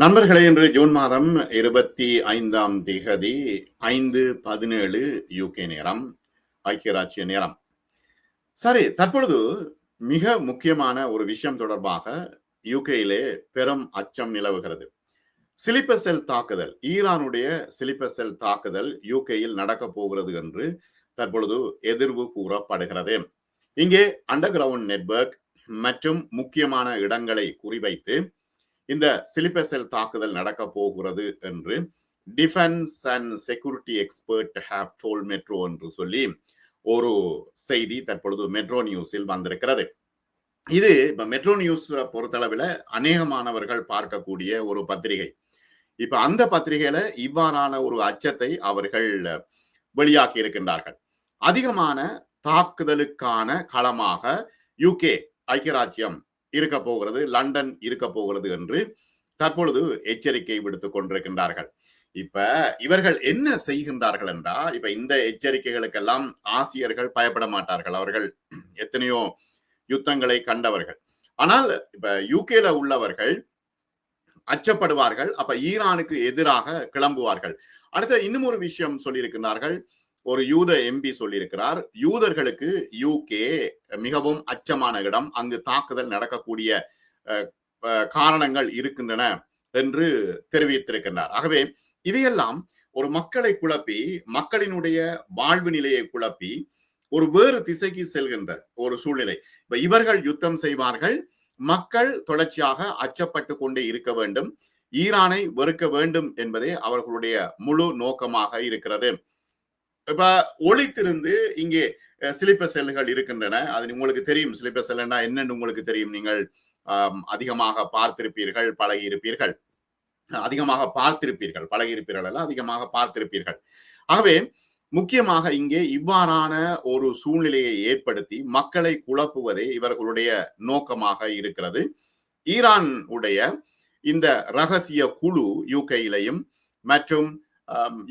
நண்பர்களே இன்று ஜூன் மாதம் இருபத்தி ஐந்தாம் திகதி ஐந்து பதினேழு யூகே நேரம் ஐக்கிய ராஜ்ய நேரம். சரி தற்பொழுது மிக முக்கியமான ஒரு விஷயம் தொடர்பாக யூகேயிலே பெரும் அச்சம் நிலவுகிறது. சிலிப்பர் செல் தாக்குதல் ஈரானுடைய சிலிப்பர் செல் தாக்குதல் யூகேயில் நடக்க போகிறது என்று தற்பொழுது எதிர்வு கூறப்படுகிறது. இங்கே அண்டர் கிரவுண்ட் நெட்வொர்க் மற்றும் முக்கியமான இடங்களை குறிவைத்து இந்த சிலிப்பர் செல் தாக்குதல் நடக்க போகிறது என்று defence and security expert have told metro என்று சொல்லி ஒரு செய்தி தற்பொழுது மெட்ரோ நியூஸில் வந்திருக்கிறது. இது இப்ப மெட்ரோ நியூஸ் பொறுத்தளவில் அநேகமானவர்கள் பார்க்கக்கூடிய ஒரு பத்திரிகை. இப்ப அந்த பத்திரிகையில இவ்வாறான ஒரு அச்சத்தை அவர்கள் வெளியாக்கி இருக்கின்றார்கள். அதிகமான தாக்குதலுக்கான களமாக யூகே ஐக்கிய ராஜ்யம் இருக்க போகிறது லண்டன் இருக்க போகிறது என்று தற்பொழுது எச்சரிக்கை விடுத்துக் கொண்டிருக்கின்றார்கள். இப்ப இவர்கள் என்ன செய்கின்றார்கள் என்றா இப்ப இந்த எச்சரிக்கைகளுக்கெல்லாம் ஆசிரியர்கள் பயப்பட மாட்டார்கள். அவர்கள் எத்தனையோ யுத்தங்களை கண்டவர்கள். ஆனால் இப்ப யூகேல உள்ளவர்கள் அச்சப்படுவார்கள். அப்ப ஈரானுக்கு எதிராக கிளம்புவார்கள். அடுத்த இன்னும் ஒரு விஷயம் சொல்லியிருக்கிறார்கள் ஒரு யூத எம்பி சொல்லியிருக்கிறார் யூதர்களுக்கு யூகே மிகவும் அச்சமான இடம் அங்கு தாக்குதல் நடக்கக்கூடிய காரணங்கள் இருக்கின்றன என்று தெரிவித்திருக்கின்றார். ஆகவே இதையெல்லாம் ஒரு மக்களை குழப்பி மக்களினுடைய வாழ்வு நிலையை குழப்பி ஒரு வேறு திசைக்கு செல்கின்ற ஒரு சூழ்நிலை. இப்ப இவர்கள் யுத்தம் செய்வார்கள் மக்கள் தொடர்ச்சியாக அச்சப்பட்டு கொண்டே இருக்க வேண்டும் ஈரானை வெறுக்க வேண்டும் என்பதே அவர்களுடைய முழு நோக்கமாக இருக்கிறது. இப்ப ஒளித்திருந்து இங்கே சிலிப்ப செல்கள் இருக்கின்றன. அது உங்களுக்கு தெரியும். சிலிப்ப செல்லுன்னா என்னன்னு உங்களுக்கு தெரியும்? நீங்கள் அதிகமாக பார்த்திருப்பீர்கள் பழகி இருப்பீர்கள் அதிகமாக பார்த்திருப்பீர்கள் பழகி இருப்பீர்கள் அல்ல அதிகமாக பார்த்திருப்பீர்கள். ஆகவே முக்கியமாக இங்கே இவ்வாறான ஒரு சூழ்நிலையை ஏற்படுத்தி மக்களை குழப்புவதே இவர்களுடைய நோக்கமாக இருக்கிறது. ஈரான் உடைய இந்த ரகசிய குழு யூகேயிலையும் மற்றும்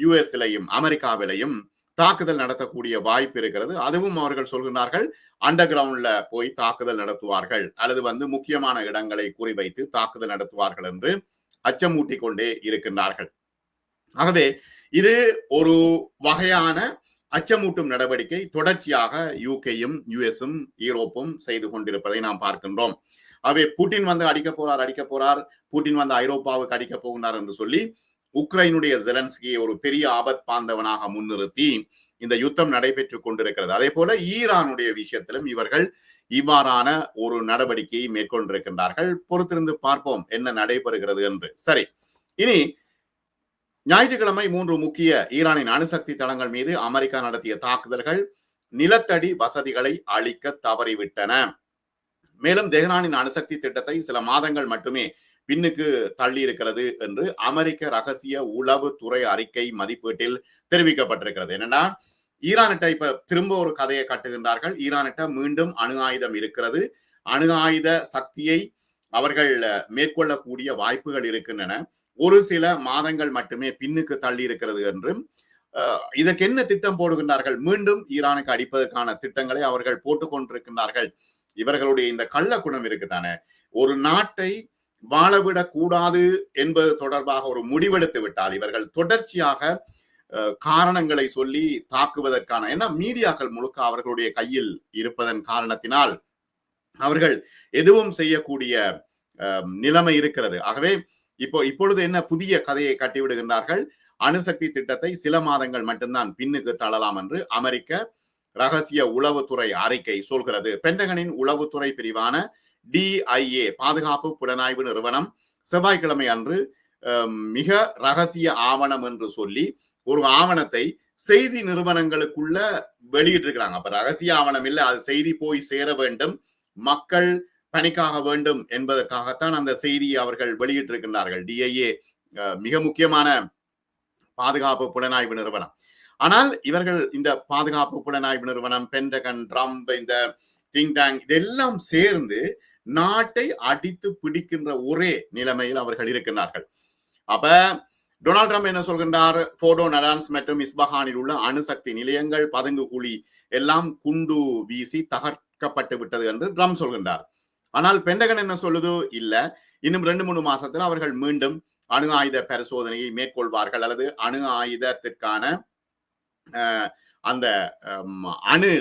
யுஎஸ்லையும் அமெரிக்காவிலையும் தாக்குதல் நடத்தக்கூடிய வாய்ப்பு இருக்கிறது. அதுவும் அவர்கள் சொல்கிறார்கள் அண்டர் கிரவுண்ட்ல போய் தாக்குதல் நடத்துவார்கள். அல்லது வந்து முக்கியமான இடங்களை குறிவைத்து தாக்குதல் நடத்துவார்கள் என்று அச்சமூட்டி கொண்டே இருக்கின்றார்கள். ஆகவே இது ஒரு வகையான அச்சமூட்டும் நடவடிக்கை தொடர்ச்சியாக யூகேயும் யுஎஸும் யூரோப்பும் செய்து கொண்டிருப்பதை நாம் பார்க்கின்றோம். அவை புட்டின் வந்து அடிக்க போறார் அடிக்க போறார். புட்டின் வந்து ஐரோப்பாவுக்கு அடிக்க போகிறார் என்று சொல்லி உக்ரைனுடைய ஜெலன்ஸ்கியை ஒரு பெரிய ஆபத் பாந்தவனாக முன்னிறுத்தி இந்த யுத்தம் நடைபெற்றுக் கொண்டிருக்கிறது. அதே போல ஈரானுடைய விஷயத்திலும் இவர்கள் இவ்வாறான ஒரு நடவடிக்கையை மேற்கொண்டிருக்கின்றார்கள். பொறுத்திருந்து பார்ப்போம் என்ன நடைபெறுகிறது என்று. சரி இனி ஞாயிற்றுக்கிழமை மூன்று முக்கிய ஈரானின் அணுசக்தி தளங்கள் மீது அமெரிக்கா நடத்திய தாக்குதல்கள் நிலத்தடி வசதிகளை அளிக்க தவறிவிட்டன. மேலும் தெஹ்ரானின் அணுசக்தி திட்டத்தை சில மாதங்கள் மட்டுமே பின்னுக்கு தள்ளி இருக்கிறது என்று அமெரிக்க ரகசிய உளவுத்துறை அறிக்கை மதிப்பீட்டில் தெரிவிக்கப்பட்டிருக்கிறது. என்னன்னா ஈரானிட்ட இப்ப திரும்ப ஒரு கதையை கட்டுகின்றார்கள். ஈரானிட்ட மீண்டும் அணு ஆயுதம் இருக்கிறது. அணு ஆயுத சக்தியை அவர்கள் மேற்கொள்ளக்கூடிய வாய்ப்புகள் இருக்கின்றன. ஒரு சில மாதங்கள் மட்டுமே பின்னுக்கு தள்ளி இருக்கிறது என்றும் இதற்கு என்ன திட்டம் போடுகின்றார்கள்? மீண்டும் ஈரானுக்கு அடிப்பதற்கான திட்டங்களை அவர்கள் போட்டுக்கொண்டிருக்கின்றார்கள். இவர்களுடைய இந்த கள்ள குணம் இருக்குதானே? ஒரு நாட்டை வாழவிடக் கூடாது என்பது தொடர்பாக ஒரு முடிவெடுத்து விட்டால் இவர்கள் தொடர்ச்சியாக காரணங்களை சொல்லி தாக்குவதற்கான ஏன்னா மீடியாக்கள் முழுக்க அவர்களுடைய கையில் இருப்பதன் காரணத்தினால் அவர்கள் எதுவும் செய்யக்கூடிய நிலைமை இருக்கிறது. ஆகவே இப்போ இப்பொழுது என்ன புதிய கதையை கட்டிவிடுகின்றார்கள்? அணுசக்தி திட்டத்தை சில மாதங்கள் மட்டும்தான் பின்னுக்கு தள்ளலாம் என்று அமெரிக்க ரகசிய உளவுத்துறை அறிக்கை சொல்கிறது. பென்டகனின் உளவுத்துறை பிரிவான டிஐஏ பாதுகாப்பு புலனாய்வு நிறுவனம் செவ்வாய்க்கிழமை அன்று மிக ரகசிய ஆவணம் என்று சொல்லி ஒரு ஆவணத்தை செய்தி நிறுவனங்களுக்குள்ள வெளியிட்டிருக்கிறாங்க. அப்ப ரகசிய ஆவணம் இல்லை அது செய்தி போய் சேர வேண்டும் மக்கள் பணிக்காக வேண்டும் என்பதற்காகத்தான் அந்த செய்தியை அவர்கள் வெளியிட்டிருக்கின்றார்கள். டிஐஏ மிக முக்கியமான பாதுகாப்பு புலனாய்வு நிறுவனம். ஆனால் இவர்கள் இந்த பாதுகாப்பு புலனாய்வு நிறுவனம் பென்டகன் ட்ரம்ப் இந்த டிங் இதெல்லாம் சேர்ந்து நாட்டை அடித்து பிடிக்கின்ற ஒரே நிலைமையில் அவர்கள் இருக்கின்றார்கள். அப்ப டொனால்ட் ட்ரம்ப் என்ன சொல்கின்றார்? போடோ நடான்ஸ் மற்றும் இஸ்பஹானில் உள்ள அணுசக்தி நிலையங்கள் பதுங்கு குழி எல்லாம் குண்டு வீசி தகர்க்கப்பட்டு விட்டது என்று ட்ரம்ப் சொல்கின்றார். ஆனால் பெண்டகன் என்ன சொல்லுது? இல்ல. இன்னும் ரெண்டு மூணு மாசத்துல அவர்கள் மீண்டும் அணு ஆயுத பரிசோதனையை மேற்கொள்வார்கள் அல்லது அணு ஆயுதத்திற்கான அந்த அணு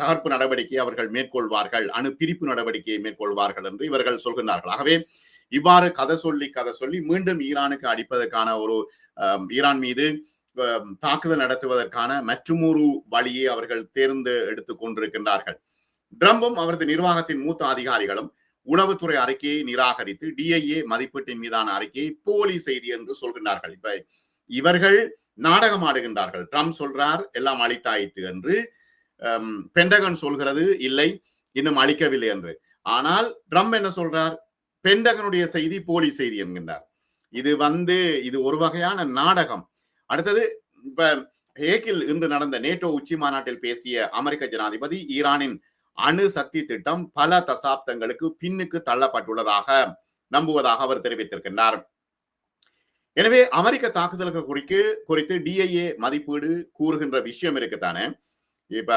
தகர்ப்பு நடவடிக்கையை அவர்கள் மேற்கொள்வார்கள் அணு பிரிப்பு நடவடிக்கையை மேற்கொள்வார்கள் என்று இவர்கள் சொல்கின்றார்கள். ஆகவே இவ்வாறு கதை சொல்லி கதை சொல்லி மீண்டும் ஈரானுக்கு அடிப்பதற்கான ஒரு ஈரான் மீது தாக்குதல் நடத்துவதற்கான மற்றுமொரு வழியை அவர்கள் தேர்ந்து எடுத்துக் கொண்டிருக்கின்றார்கள். ட்ரம்பும் அவரது நிர்வாகத்தின் மூத்த அதிகாரிகளும் உளவுத்துறை அறிக்கையை நிராகரித்து டிஐஏ மதிப்பீட்டின் மீதான அறிக்கையை போலி செய்தி என்று சொல்கின்றார்கள். இப்ப இவர்கள் நாடகம் ஆடுகின்றார்கள் ட்ரம்ப் சொல்றார் எல்லாம் அழித்தாயிற்று என்று. பெண்டகன் சொல்கிறது இல்லை இன்னும் அழிக்கவில்லை என்று. ஆனால் ட்ரம்ப் என்ன சொல்றார்? பெண்டகனுடைய செய்தி போலி செய்தி என்கின்றார். இது வந்து இது ஒரு வகையான நாடகம். அடுத்தது இப்ப ஹேக்கில் இன்று நடந்த நேட்டோ உச்சி மாநாட்டில் பேசிய அமெரிக்க ஜனாதிபதி ஈரானின் அணு சக்தி திட்டம் பல தசாப்தங்களுக்கு பின்னுக்கு தள்ளப்பட்டுள்ளதாக நம்புவதாக அவர் தெரிவித்திருக்கின்றார். எனவே அமெரிக்க தாக்குதல்கள் குறித்து குறித்து டிஐஏ மதிப்பீடு கூறுகின்ற விஷயம் இருக்குத்தானே இப்ப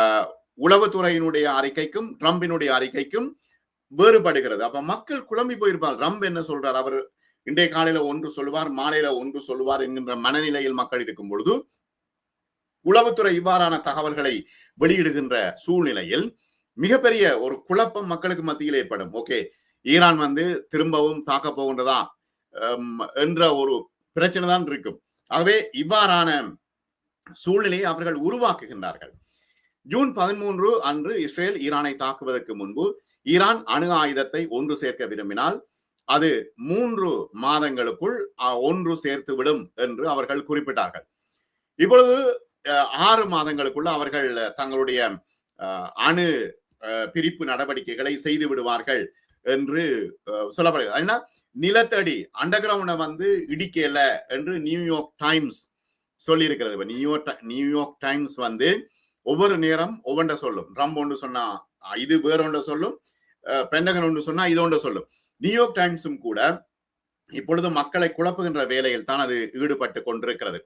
உளவுத்துறையினுடைய அறிக்கைக்கும் ட்ரம்பினுடைய அறிக்கைக்கும் வேறுபடுகிறது. அப்ப மக்கள் குழம்பி போயிருப்பார். ட்ரம்ப் என்ன சொல்றார்? அவர் இன்றைய காலையில ஒன்று சொல்லுவார் மாலையில ஒன்று சொல்லுவார் என்கின்ற மனநிலையில் மக்கள் இருக்கும் பொழுது உளவுத்துறை இவ்வாறான தகவல்களை வெளியிடுகின்ற சூழ்நிலையில் மிகப்பெரிய ஒரு குழப்பம் மக்களுக்கு மத்தியில் ஏற்படும். ஓகே ஈரான் வந்து திரும்பவும் தாக்க போகின்றதா என்ற ஒரு பிரச்சனை தான் இருக்கும். ஆகவே இவ்வாறான சூழ்நிலையை அவர்கள் உருவாக்குகின்றார்கள். ஜூன் பதிமூன்று அன்று இஸ்ரேல் ஈரானை தாக்குவதற்கு முன்பு ஈரான் அணு ஆயுதத்தை ஒன்று சேர்க்க விரும்பினால் அது மூன்று மாதங்களுக்குள் ஒன்று சேர்த்து விடும் என்று அவர்கள் குறிப்பிட்டார்கள். இப்பொழுது ஆறு மாதங்களுக்குள்ள அவர்கள் தங்களுடைய அணு பிரிப்பு நடவடிக்கைகளை செய்து விடுவார்கள் என்று சொல்லப்படுகிறது. ஏன்னா நிலத்தடி அண்டர்கிரவுண்டை வந்து இடிக்கல என்று நியூயார்க் டைம்ஸ் சொல்லியிருக்கிறது. New York New York Times வந்து ஒவ்வொரு நேரம் ஒவ்வொன்ற சொல்லும். ட்ரம்ப் ஒன்று சொன்னா இது வேற ஒன்று சொல்லும். பெண்டகன் ஒன்று சொன்னா இது ஒன்று சொல்லும். நியூயார்க் டைம்ஸும் கூட இப்பொழுது மக்களை குழப்புகின்ற வேலையில் தான் அது ஈடுபட்டு கொண்டிருக்கிறது.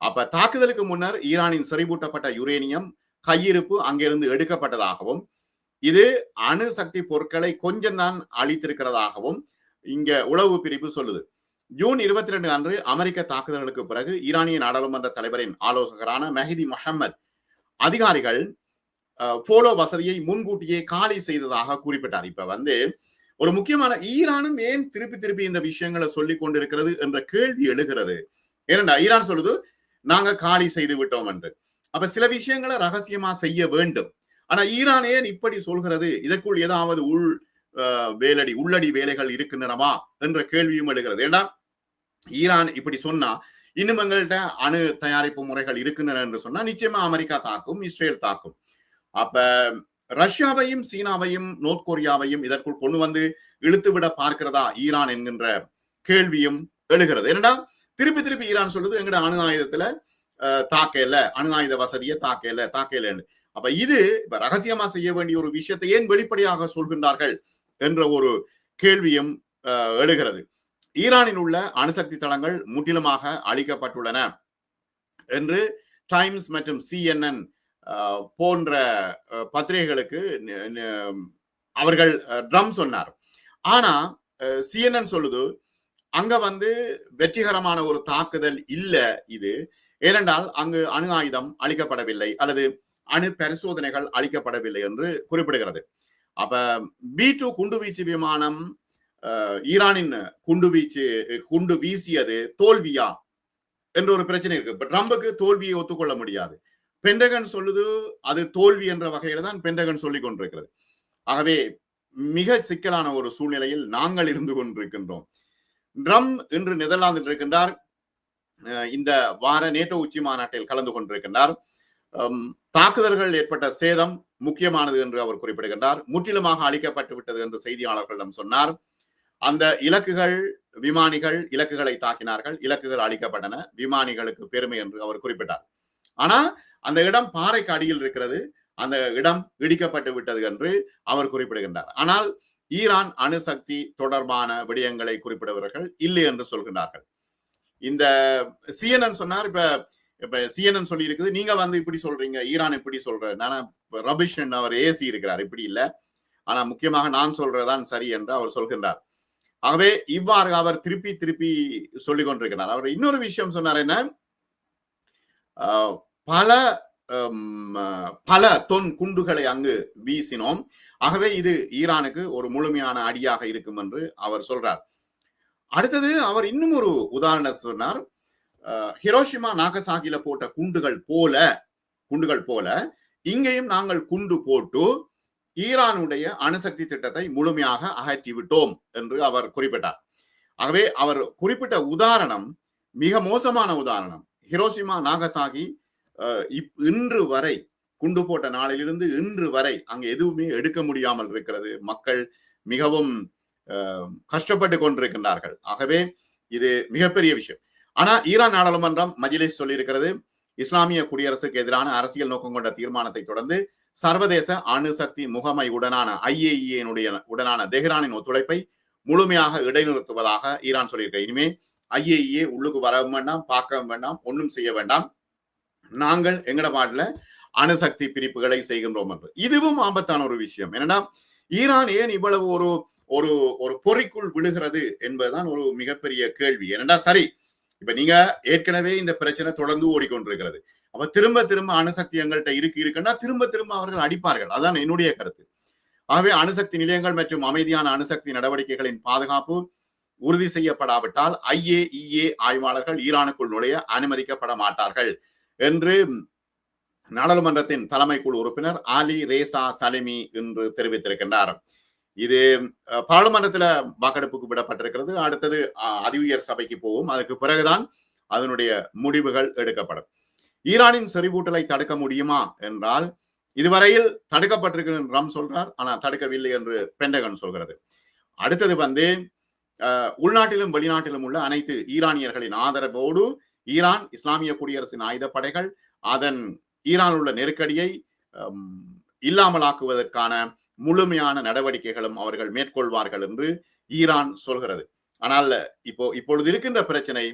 அப்ப தாக்குதலுக்கு முன்னர் ஈரானின் செறிவூட்டப்பட்ட யுரேனியம் கையிருப்பு அங்கிருந்து எடுக்கப்பட்டதாகவும் இது அணு சக்தி பொருட்களை கொஞ்சம் தான் அளித்திருக்கிறதாகவும் இங்க உளவு பிரிவு சொல்லுது. ஜூன் இருபத்தி ரெண்டு அன்று அமெரிக்க தாக்குதல்களுக்கு பிறகு ஈரானிய நாடாளுமன்ற தலைவரின் ஆலோசகரான மெஹதி மஹம்மத் அதிகாரிகள் போலோ வசதியை முன்கூட்டியே காலி செய்ததாக குறிப்பிட்டார். இப்ப வந்து ஒரு முக்கியமான ஈரானும் ஏன் திருப்பி திருப்பி இந்த விஷயங்களை சொல்லி கொண்டிருக்கிறது என்ற கேள்வி எழுகிறது. ஏனென்றா ஈரான் சொல்லுது நாங்க காலி செய்து விட்டோம் என்று. அப்ப சில விஷயங்களை ரகசியமா செய்ய வேண்டும். ஆனா ஈரான் ஏன் இப்படி சொல்கிறது? இதற்குள் ஏதாவது உள் வேலடி உள்ளடி வேலைகள் இருக்கின்றனவா என்ற கேள்வியும் எழுகிறது. ஏன்னா ஈரான் இப்படி சொன்னா இன்னும் எங்கள்கிட்ட அணு தயாரிப்பு முறைகள் இருக்கின்றன என்று சொன்னா நிச்சயமா அமெரிக்கா தாக்கும் இஸ்ரேல் தாக்கும். அப்ப ரஷ்யாவையும் சீனாவையும் நோர்த் கொரியாவையும் இதற்குள் கொண்டு வந்து இழுத்து விட பார்க்கிறதா ஈரான் என்கின்ற கேள்வியும் எழுகிறது. என்னடா திருப்பி திருப்பி ஈரான் சொல்லுது எங்கட அணு ஆயுதத்துல தாக்கல அணு ஆயுத வசதியை தாக்கல இல்ல அப்ப இது இப்ப ரகசியமா செய்ய வேண்டிய ஒரு விஷயத்தை ஏன் வெளிப்படையாக சொல்கின்றார்கள்? என்ற ஒரு கேள்வியும் எழுகிறது. ஈரானில் உள்ள அணுசக்தி தளங்கள் முற்றிலுமாக அழிக்கப்பட்டுள்ளன என்று டைம்ஸ் மற்றும் சிஎன்என் போன்ற பத்திரிகைகளுக்கு அவர்கள் ட்ரம் சொன்னார். ஆனா சிஎன்என் சொல்லுது அங்க வந்து வெற்றிகரமான ஒரு தாக்குதல் இல்ல இது. ஏனென்றால் அங்கு அணு ஆயுதம் அளிக்கப்படவில்லை அல்லது அணு பரிசோதனைகள் அளிக்கப்படவில்லை என்று குறிப்பிடுகிறது. அப்ப பி டூ குண்டுவீச்சு விமானம் ஈரானின் குண்டு வீச்சு குண்டு வீசியது தோல்வியா என்ற ஒரு பிரச்சனை இருக்கு. இப்ப ட்ரம்புக்கு தோல்வியை ஒத்துக்கொள்ள முடியாது. பெண்டகன் சொல்லுது அது தோல்வி என்ற வகையில தான் பெண்டகன் சொல்லி கொண்டிருக்கிறது. ஆகவே மிக சிக்கலான ஒரு சூழ்நிலையில் நாங்கள் இருந்து கொண்டிருக்கின்றோம். ட்ரம் இன்று நெதர்லாந்தில் இருக்கின்றார். இந்த வார நேட்டோ உச்சி மாநாட்டில் கலந்து கொண்டிருக்கின்றார். தாக்குதல்கள் ஏற்பட்ட சேதம் முக்கியமானது என்று அவர் குறிப்பிடுகின்றார். முற்றிலுமாக அழிக்கப்பட்டு விட்டது என்று செய்தியாளர்களிடம் சொன்னார். அந்த இலக்குகள் விமானிகள் இலக்குகளை தாக்கினார்கள். இலக்குகள் அழிக்கப்பட்டன. விமானிகளுக்கு பெருமை என்று அவர் குறிப்பிட்டார். ஆனா அந்த இடம் பாறைக்கு அடியில் இருக்கிறது. அந்த இடம் இடிக்கப்பட்டு விட்டது என்று அவர் குறிப்பிடுகின்றார். ஆனால் ஈரான் அணுசக்தி தொடர்பான விடயங்களை குறிப்பிடுபவர்கள் இல்லை என்று சொல்கின்றார்கள். இந்த சிஎன்என் சொன்னார் இப்ப இப்ப சிஎன்என் சொல்லி இருக்குது நீங்க வந்து இப்படி சொல்றீங்க. ஈரான் இப்படி சொல்ற நானா ரபிஷ் அவர் ஏசி இருக்கிறார். இப்படி இல்ல. ஆனா முக்கியமாக நான் சொல்றதுதான் சரி என்று அவர் சொல்கின்றார். ஆகவே இவ்வாறு அவர் திருப்பி திருப்பி சொல்லிக் கொண்டிருக்கிறார். அவர் இன்னொரு விஷயம் சொன்னார் என்ன? ஆஹ், பல ஹம், பல தொன் குண்டுகளை அங்கு வீசினோம். ஆகவே இது ஈரானுக்கு ஒரு முழுமையான அடியாக இருக்கும் என்று அவர் சொல்றார். அடுத்தது அவர் இன்னும் ஒரு உதாரணம் சொன்னார். ஹிரோஷிமா நாகசாகில போட்ட குண்டுகள் போல குண்டுகள் போல இங்கேயும் நாங்கள் குண்டு போட்டு ஈரானுடைய அணுசக்தி திட்டத்தை முழுமையாக அகற்றி விட்டோம் என்று அவர் குறிப்பிட்டார். ஆகவே அவர் குறிப்பிட்ட உதாரணம் மிக மோசமான உதாரணம். ஹிரோஷிமா நாகசாகி அஹ், இன்று வரை குண்டு போட்ட நாளிலிருந்து இன்று வரை அங்கு எதுவுமே எடுக்க முடியாமல் இருக்கிறது. மக்கள் மிகவும் கஷ்டப்பட்டு கொண்டிருக்கின்றார்கள். ஆகவே இது மிகப்பெரிய விஷயம். ஆனா ஈரான் நாடாளுமன்றம் மஜிலிஸ் சொல்லியிருக்கிறது இஸ்லாமிய குடியரசுக்கு எதிரான அரசியல் நோக்கம் கொண்ட தீர்மானத்தை தொடர்ந்து சர்வதேச அணுசக்தி முகமை உடனான ஐஏஇனுடைய உடனான தெஹ்ரானின் ஒத்துழைப்பை முழுமையாக இடைநிறுத்துவதாக ஈரான் சொல்லியிருக்க. இனிமே ஐஏஇஏ உள்ளுக்கு வர வேண்டாம் பார்க்க வேண்டாம் ஒன்றும் செய்ய வேண்டாம். நாங்கள் எங்கட பாட்டில் அணுசக்தி பிரிப்புகளை செய்கின்றோம் என்று. இதுவும் ஆபத்தான ஒரு விஷயம். என்னன்னா ஈரான் ஏன் இவ்வளவு ஒரு ஒரு ஒரு பொறிக்குள் விழுகிறது என்பதுதான் ஒரு மிகப்பெரிய கேள்வி. என்னடா சரி இப்ப நீங்க ஏற்கனவே இந்த பிரச்சனை தொடர்ந்து ஓடிக்கொண்டிருக்கிறது. அப்ப திரும்ப திரும்ப அணுசக்தி எங்கள்கிட்ட இருக்கு இருக்குன்னா திரும்ப திரும்ப அவர்கள் அடிப்பார்கள். அதான் என்னுடைய கருத்து. ஆகவே அணுசக்தி நிலையங்கள் மற்றும் அமைதியான அணுசக்தி நடவடிக்கைகளின் பாதுகாப்பு உறுதி செய்யப்படாவிட்டால் ஐஏஇஏ ஆய்வாளர்கள் ஈரானுக்குள் நுழைய அனுமதிக்கப்பட மாட்டார்கள் என்று நாடாளுமன்றத்தின் தலைமை குழு உறுப்பினர் அலி ரேசா சலிமி என்று தெரிவித்திருக்கின்றார். இது அஹ், பாராளுமன்றத்துல வாக்கெடுப்புக்கு விடப்பட்டிருக்கிறது. அடுத்தது அஹ், அதி உயர் சபைக்கு போகும். அதுக்கு பிறகுதான் அதனுடைய முடிவுகள் எடுக்கப்படும். ஈரானின் செறிவூட்டலை தடுக்க முடியுமா என்றால் இதுவரையில் தடுக்கப்பட்டிருக்கிறது ரம் சொல்றார். ஆனா தடுக்கவில்லை என்று பெண்டகன் சொல்கிறது. அடுத்தது வந்து அஹ், உள்நாட்டிலும் வெளிநாட்டிலும் உள்ள அனைத்து ஈரானியர்களின் ஆதரவோடு ஈரான் இஸ்லாமிய குடியரசின் ஆயுதப்படைகள் அதன் ஈரான் உள்ள நெருக்கடியை இல்லாமலாக்குவதற்கான முழுமையான நடவடிக்கைகளும் அவர்கள் மேற்கொள்வார்கள் என்று ஈரான் சொல்கிறது. ஆனால் இப்போ இப்பொழுது இருக்கின்ற பிரச்சனை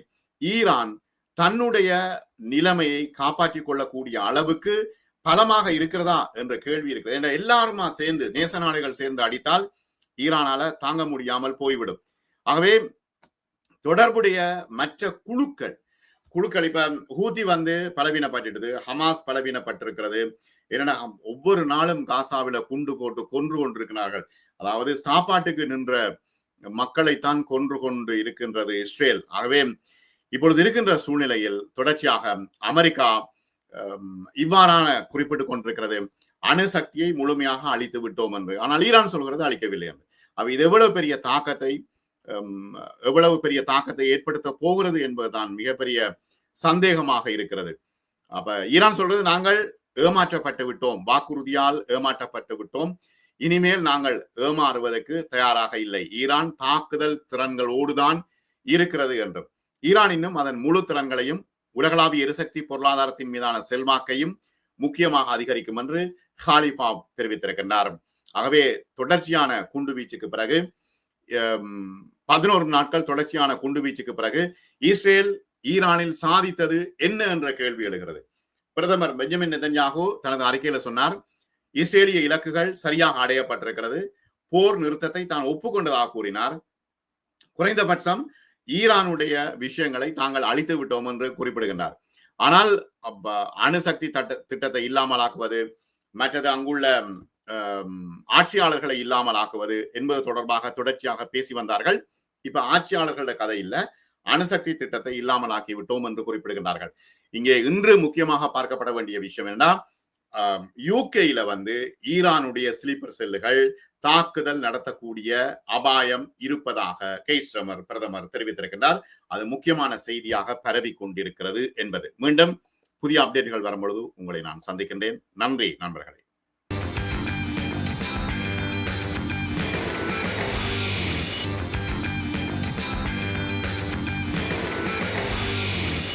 ஈரான் தன்னுடைய நிலைமையை காப்பாற்றிக் கொள்ளக்கூடிய அளவுக்கு பலமாக இருக்கிறதா என்ற கேள்வி இருக்கிறது. ஏன்னா எல்லாருமா சேர்ந்து நேச நாடுகள் சேர்ந்து அடித்தால் ஈரானால தாங்க முடியாமல் போய்விடும். ஆகவே தொடர்புடைய மற்ற குழுக்கள் குழுக்கள் இப்ப ஹூதி வந்து பலவீனப்பட்டுடுது ஹமாஸ் பலவீனப்பட்டிருக்கிறது என்னன்னா ஒவ்வொரு நாளும் காசாவில குண்டு போட்டு கொன்று கொண்டிருக்கிறார்கள். அதாவது சாப்பாட்டுக்கு நின்ற மக்களைத்தான் கொன்று கொண்டு இருக்கின்றது இஸ்ரேல். ஆகவே இப்பொழுது இருக்கின்ற சூழ்நிலையில் தொடர்ச்சியாக அமெரிக்கா ஹம், இவ்வாறான குறிப்பிட்டுக் கொண்டிருக்கிறது. அணுசக்தியை முழுமையாக அழித்து விட்டோம் என்று. ஆனால் ஈரான் சொல்கிறது அழிக்கவில்லை என்று. அப்ப இது எவ்வளவு பெரிய தாக்கத்தை எவ்வளவு பெரிய தாக்கத்தை ஏற்படுத்த போகிறது என்பதுதான் மிகப்பெரிய சந்தேகமாக இருக்கிறது. அப்ப ஈரான் சொல்றது நாங்கள் ஏமாற்றப்பட்டு விட்டோம். வாக்குறுதியால் ஏமாற்றப்பட்டு விட்டோம். இனிமேல் நாங்கள் ஏமாறுவதற்கு தயாராக இல்லை. ஈரான் தாக்குதல் திறன்களோடுதான் இருக்கிறது என்றும் ஈரான் இன்னும் அதன் முழு திறன்களையும் உலகளாவிய எரிசக்தி பொருளாதாரத்தின் மீதான செல்வாக்கையும் முக்கியமாக அதிகரிக்கும் என்று ஹாலிஃபா தெரிவித்திருக்கின்றார். ஆகவே தொடர்ச்சியான குண்டுவீச்சுக்கு பிறகு பதினோரு நாட்கள் தொடர்ச்சியான குண்டுவீச்சுக்கு பிறகு இஸ்ரேல் ஈரானில் சாதித்தது என்ன என்ற கேள்வி எழுகிறது. பிரதமர் பெஞ்சமின் நெதன்யாகு தனது அறிக்கையில சொன்னார் இஸ்ரேலிய இலக்குகள் சரியாக அடையப்பட்டிருக்கிறது போர் நிறுத்தத்தை தான் ஒப்புக்கொண்டதாக கூறினார். குறைந்தபட்சம் ஈரானுடைய விஷயங்களை தாங்கள் அழித்து விட்டோம் என்று குறிப்பிடுகின்றார். ஆனால் அணுசக்தி தட்ட திட்டத்தை இல்லாமலாக்குவது மற்றது அங்குள்ள ஆட்சியாளர்களை இல்லாமல் ஆக்குவது என்பது தொடர்பாக தொடர்ச்சியாக பேசி வந்தார்கள். இப்ப ஆட்சியாளர்களோட கதை இல்லை. அணுசக்தி திட்டத்தை இல்லாமல் ஆக்கிவிட்டோம் என்று குறிப்பிடுகின்றார்கள். இங்கே இன்று முக்கியமாக பார்க்கப்பட வேண்டிய விஷயம் என்னன்னா யூகேல வந்து ஈரானுடைய ஸ்லீப்பர் செல்லுகள் தாக்குதல் நடத்தக்கூடிய அபாயம் இருப்பதாக கேஸ்ரமர் பிரதமர் தெரிவித்திருக்கின்றார். அது முக்கியமான செய்தியாக பரவி கொண்டிருக்கிறது என்பது. மீண்டும் புதிய அப்டேட்டுகள் வரும்பொழுது உங்களை நான் சந்திக்கின்றேன். நன்றி நண்பர்களே.